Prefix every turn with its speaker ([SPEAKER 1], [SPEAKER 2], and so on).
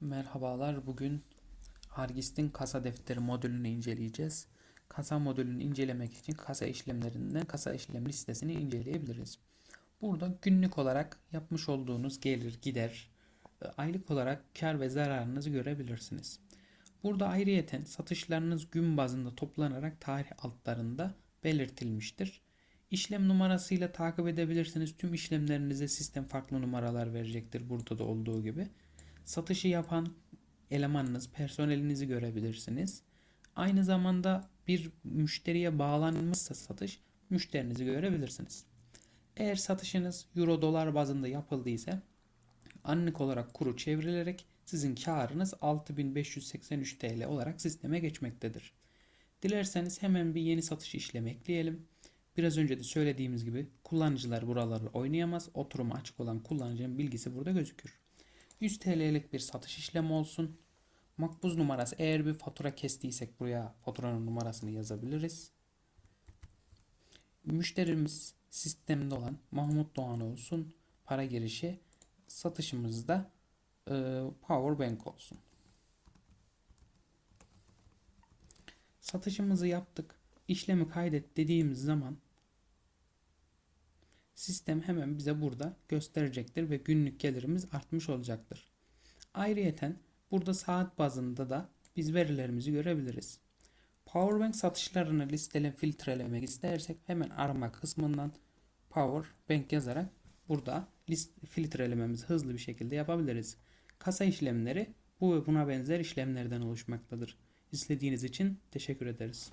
[SPEAKER 1] Merhabalar. Bugün Argist'in kasa defteri modülünü inceleyeceğiz. Kasa modülünü incelemek için kasa işlemlerinden kasa işlem listesini inceleyebiliriz. Burada günlük olarak yapmış olduğunuz gelir, gider, e, aylık olarak kar ve zararınızı görebilirsiniz. Burada ayrıyeten satışlarınız gün bazında toplanarak tarih altlarında belirtilmiştir. İşlem numarasıyla takip edebilirsiniz. Tüm işlemlerinize sistem farklı numaralar verecektir burada da olduğu gibi. Satışı yapan elemanınız, personelinizi görebilirsiniz. Aynı zamanda bir müşteriye bağlanmışsa satış, müşterinizi görebilirsiniz. Eğer satışınız euro dolar bazında yapıldıysa anlık olarak kuru çevrilerek sizin karınız 6583 TL olarak sisteme geçmektedir. Dilerseniz hemen bir yeni satış işlemi ekleyelim. Biraz önce de söylediğimiz gibi kullanıcılar buraları oynayamaz. Oturumu açık olan kullanıcının bilgisi burada gözükür. 100 TL'lik bir satış işlemi olsun. Makbuz numarası eğer bir fatura kestiysek buraya faturanın numarasını yazabiliriz. Müşterimiz sistemde olan Mahmut Doğan olsun. Para girişi satışımızda e, Power Bank olsun. Satışımızı yaptık. İşlemi kaydet dediğimiz zaman sistem hemen bize burada gösterecektir ve günlük gelirimiz artmış olacaktır. Ayrıyeten burada saat bazında da biz verilerimizi görebiliriz. Powerbank satışlarını listele filtrelemek istersek hemen arama kısmından Powerbank yazarak burada list filtrelememizi hızlı bir şekilde yapabiliriz. Kasa işlemleri bu ve buna benzer işlemlerden oluşmaktadır. İzlediğiniz için teşekkür ederiz.